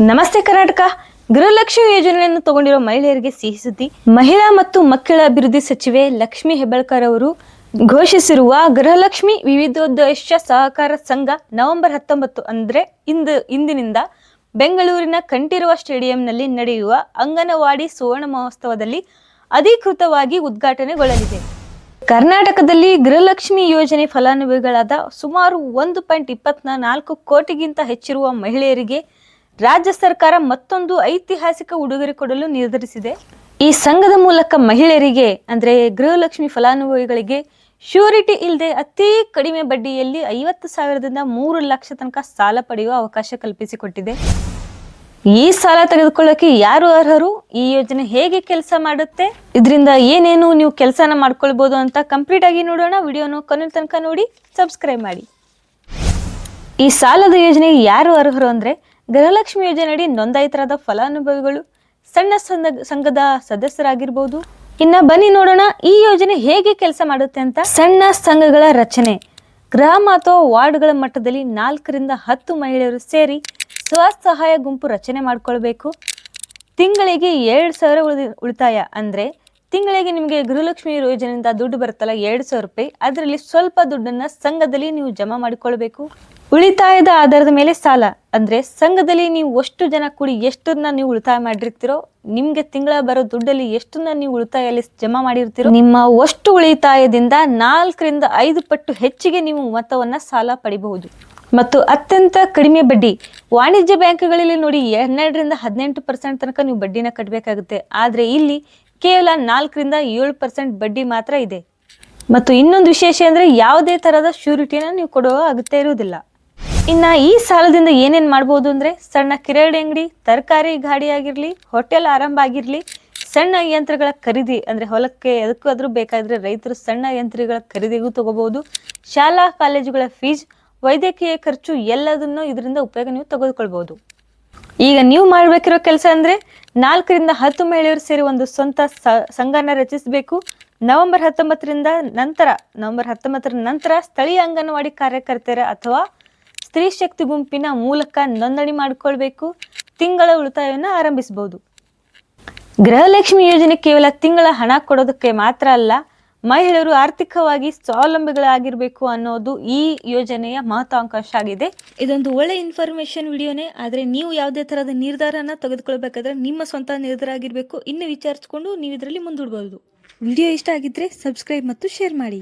ನಮಸ್ತೆ ಕರ್ನಾಟಕ. ಗೃಹಲಕ್ಷ್ಮಿ ಯೋಜನೆಯನ್ನು ತಗೊಂಡಿರೋ ಮಹಿಳೆಯರಿಗೆ ಸಿಹಿ ಸುದ್ದಿ. ಮಹಿಳಾ ಮತ್ತು ಮಕ್ಕಳ ಅಭಿವೃದ್ಧಿ ಸಚಿವೆ ಲಕ್ಷ್ಮಿ ಹೆಬ್ಬಳ್ಕರ್ ಅವರು ಘೋಷಿಸಿರುವ ಗೃಹಲಕ್ಷ್ಮಿ ವಿವಿಧೋದ್ದೇಶ ಸಹಕಾರ ಸಂಘ ನವೆಂಬರ್ ಹತ್ತೊಂಬತ್ತು ಅಂದ್ರೆ ಇಂದು, ಇಂದಿನಿಂದ ಬೆಂಗಳೂರಿನ ಕಂಠೀರವ ಸ್ಟೇಡಿಯಂನಲ್ಲಿ ನಡೆಯುವ ಅಂಗನವಾಡಿ ಸುವರ್ಣ ಮಹೋತ್ಸವದಲ್ಲಿ ಅಧಿಕೃತವಾಗಿ ಉದ್ಘಾಟನೆಗೊಳ್ಳಲಿದೆ. ಕರ್ನಾಟಕದಲ್ಲಿ ಗೃಹಲಕ್ಷ್ಮಿ ಯೋಜನೆ ಫಲಾನುಭವಿಗಳಾದ ಸುಮಾರು ಒಂದು ಪಾಯಿಂಟ್ ಇಪ್ಪತ್ನ ನಾಲ್ಕು ಕೋಟಿಗಿಂತ ಹೆಚ್ಚಿರುವ ಮಹಿಳೆಯರಿಗೆ ರಾಜ್ಯ ಸರ್ಕಾರ ಮತ್ತೊಂದು ಐತಿಹಾಸಿಕ ಉಡುಗೊರೆ ಕೊಡಲು ನಿರ್ಧರಿಸಿದೆ. ಈ ಸಂಘದ ಮೂಲಕ ಮಹಿಳೆಯರಿಗೆ, ಅಂದ್ರೆ ಗೃಹಲಕ್ಷ್ಮಿ ಫಲಾನುಭವಿಗಳಿಗೆ ಶ್ಯೂರಿಟಿ ಇಲ್ಲದೆ ಅತಿ ಕಡಿಮೆ ಬಡ್ಡಿಯಲ್ಲಿ ಐವತ್ತು ಸಾವಿರದಿಂದ ಮೂರು ಲಕ್ಷ ತನಕ ಸಾಲ ಪಡೆಯುವ ಅವಕಾಶ ಕಲ್ಪಿಸಿಕೊಟ್ಟಿದೆ. ಈ ಸಾಲ ತೆಗೆದುಕೊಳ್ಳೋಕೆ ಯಾರು ಅರ್ಹರು? ಈ ಯೋಜನೆ ಹೇಗೆ ಕೆಲಸ ಮಾಡುತ್ತೆ? ಇದರಿಂದ ಏನೇನು ನೀವು ಕೆಲಸನ ಮಾಡ್ಕೊಳ್ಬೋದು ಅಂತ ಕಂಪ್ಲೀಟ್ ಆಗಿ ನೋಡೋಣ. ವಿಡಿಯೋನು ಕೊನೆ ತನಕ ನೋಡಿ ಸಬ್ಸ್ಕ್ರೈಬ್ ಮಾಡಿ. ಈ ಸಾಲದ ಯೋಜನೆಗೆ ಯಾರು ಅರ್ಹರು ಅಂದ್ರೆ ಗೃಹಲಕ್ಷ್ಮಿ ಯೋಜನೆಯಡಿ ನೋಂದಾಯಿತರಾದ ಫಲಾನುಭವಿಗಳು ಸಣ್ಣ ಸಂಘ ಸಂಘದ ಸದಸ್ಯರಾಗಿರ್ಬೋದು. ಇನ್ನ ಬನ್ನಿ ನೋಡೋಣ ಈ ಯೋಜನೆ ಹೇಗೆ ಕೆಲಸ ಮಾಡುತ್ತೆ ಅಂತ ಸಣ್ಣ ಸಂಘಗಳ ರಚನೆ. ಗ್ರಾಮ ಅಥವಾ ವಾರ್ಡ್ಗಳ ಮಟ್ಟದಲ್ಲಿ ನಾಲ್ಕರಿಂದ ಹತ್ತು ಮಹಿಳೆಯರು ಸೇರಿ ಸ್ವಸಹಾಯ ಗುಂಪು ರಚನೆ ಮಾಡಿಕೊಳ್ಬೇಕು. ತಿಂಗಳಿಗೆ ಎರಡು ಸಾವಿರ ಉಳಿದ ಉಳಿತಾಯ ಅಂದರೆ ತಿಂಗಳಿಗೆ ನಿಮಗೆ ಗೃಹಲಕ್ಷ್ಮಿ ಯೋಜನೆಯಿಂದ ದುಡ್ಡು ಬರುತ್ತಲ್ಲ ಎರಡು ಸಾವಿರ ರೂಪಾಯಿ, ಅದರಲ್ಲಿ ಸ್ವಲ್ಪ ದುಡ್ಡನ್ನ ಸಂಘದಲ್ಲಿ ನೀವು ಜಮಾ ಮಾಡಿಕೊಳ್ಬೇಕು. ಉಳಿತಾಯದ ಆಧಾರದ ಮೇಲೆ ಸಾಲ, ಅಂದ್ರೆ ಸಂಘದಲ್ಲಿ ನೀವು ಅಷ್ಟು ಜನ ಕೂಡಿ ಎಷ್ಟನ್ನ ನೀವು ಉಳಿತಾಯ ಮಾಡಿರ್ತೀರೋ, ನಿಮ್ಗೆ ತಿಂಗಳ ಬರೋ ದುಡ್ಡಲ್ಲಿ ಎಷ್ಟನ್ನ ನೀವು ಉಳಿತಾಯಲ್ಲಿ ಜಮಾ ಮಾಡಿರ್ತೀರೋ, ನಿಮ್ಮ ಅಷ್ಟು ಉಳಿತಾಯದಿಂದ ನಾಲ್ಕರಿಂದ ಐದು ಪಟ್ಟು ಹೆಚ್ಚಿಗೆ ನೀವು ಮೊತ್ತವನ್ನ ಸಾಲ ಪಡಿಬಹುದು. ಮತ್ತು ಅತ್ಯಂತ ಕಡಿಮೆ ಬಡ್ಡಿ, ವಾಣಿಜ್ಯ ಬ್ಯಾಂಕ್ಗಳಲ್ಲಿ ನೋಡಿ ಹನ್ನೆರಡರಿಂದ ಹದಿನೆಂಟು ಪರ್ಸೆಂಟ್ ತನಕ ನೀವು ಬಡ್ಡಿನ ಕಟ್ಟಬೇಕಾಗುತ್ತೆ ಆದರೆ ಇಲ್ಲಿ ಕೇವಲ ನಾಲ್ಕರಿಂದ ಏಳು ಪರ್ಸೆಂಟ್ ಬಡ್ಡಿ ಮಾತ್ರ ಇದೆ. ಮತ್ತು ಇನ್ನೊಂದು ವಿಶೇಷ ಅಂದರೆ ಯಾವುದೇ ಥರದ ಶ್ಯೂರಿಟಿನ ನೀವು ಕೊಡುವ ಅಗತ್ಯ ಇರುವುದಿಲ್ಲ. ಇನ್ನು ಈ ಸಾಲದಿಂದ ಏನೇನು ಮಾಡ್ಬೋದು ಅಂದರೆ ಸಣ್ಣ ಕಿರಾಣಿ ಅಂಗಡಿ, ತರಕಾರಿ ಗಾಡಿ ಆಗಿರಲಿ, ಹೋಟೆಲ್ ಆರಂಭ ಆಗಿರಲಿ, ಸಣ್ಣ ಯಂತ್ರಗಳ ಖರೀದಿ ಅಂದರೆ ಹೊಲಕ್ಕೆ ಎದಕ್ಕಾದ್ರೂ ಬೇಕಾದರೆ ರೈತರು ಸಣ್ಣ ಯಂತ್ರಗಳ ಖರೀದಿಗೂ ತಗೋಬಹುದು. ಶಾಲಾ, ಕಾಲೇಜುಗಳ ಫೀಸ್, ವೈದ್ಯಕೀಯ ಖರ್ಚು ಎಲ್ಲದನ್ನು ಇದರಿಂದ ಉಪಯೋಗ ನೀವು ತೆಗೆದುಕೊಳ್ಬೋದು ಈಗ ನೀವು ಮಾಡಬೇಕಿರೋ ಕೆಲಸ ಅಂದ್ರೆ ನಾಲ್ಕರಿಂದ ಹತ್ತು ಮಹಿಳೆಯರು ಸೇರಿ ಒಂದು ಸ್ವಂತ ಸಂಘನ ರಚಿಸಬೇಕು. ನವೆಂಬರ್ ಹತ್ತೊಂಬತ್ತರಿಂದ ನಂತರ, ನವೆಂಬರ್ ಹತ್ತೊಂಬತ್ತರ ನಂತರ ಸ್ಥಳೀಯ ಅಂಗನವಾಡಿ ಕಾರ್ಯಕರ್ತರ ಅಥವಾ ಸ್ತ್ರೀ ಶಕ್ತಿ ಗುಂಪಿನ ಮೂಲಕ ನೋಂದಣಿ ಮಾಡಿಕೊಳ್ಬೇಕು. ತಿಂಗಳ ಉಳಿತಾಯವನ್ನು ಆರಂಭಿಸಬಹುದು. ಗೃಹಲಕ್ಷ್ಮಿ ಯೋಜನೆ ಕೇವಲ ತಿಂಗಳ ಹಣ ಕೊಡೋದಕ್ಕೆ ಮಾತ್ರ ಅಲ್ಲ ಮಹಿಳೆಯರು ಆರ್ಥಿಕವಾಗಿ ಸ್ವಾವಲಂಬಿಗಳಾಗಿರ್ಬೇಕು ಅನ್ನೋದು ಈ ಯೋಜನೆಯ ಮಹತ್ವಾಕಾಂಕ್ಷ ಆಗಿದೆ ಇದೊಂದು ಒಳ್ಳೆ ಇನ್ಫಾರ್ಮೇಶನ್ ವಿಡಿಯೋನೇ, ಆದರೆ ನೀವು ಯಾವುದೇ ತರಹದ ನಿರ್ಧಾರನ ತೆಗೆದುಕೊಳ್ಬೇಕಾದ್ರೆ ನಿಮ್ಮ ಸ್ವಂತ ನಿರ್ಧಾರ ಆಗಿರಬೇಕು ಇನ್ನು ವಿಚಾರಿಸ್ಕೊಂಡು ನೀವು ಇದರಲ್ಲಿ ಮುಂದೂಡ್ಬೋದು. ವಿಡಿಯೋ ಇಷ್ಟ ಆಗಿದ್ರೆ ಸಬ್ಸ್ಕ್ರೈಬ್ ಮತ್ತು ಶೇರ್ ಮಾಡಿ.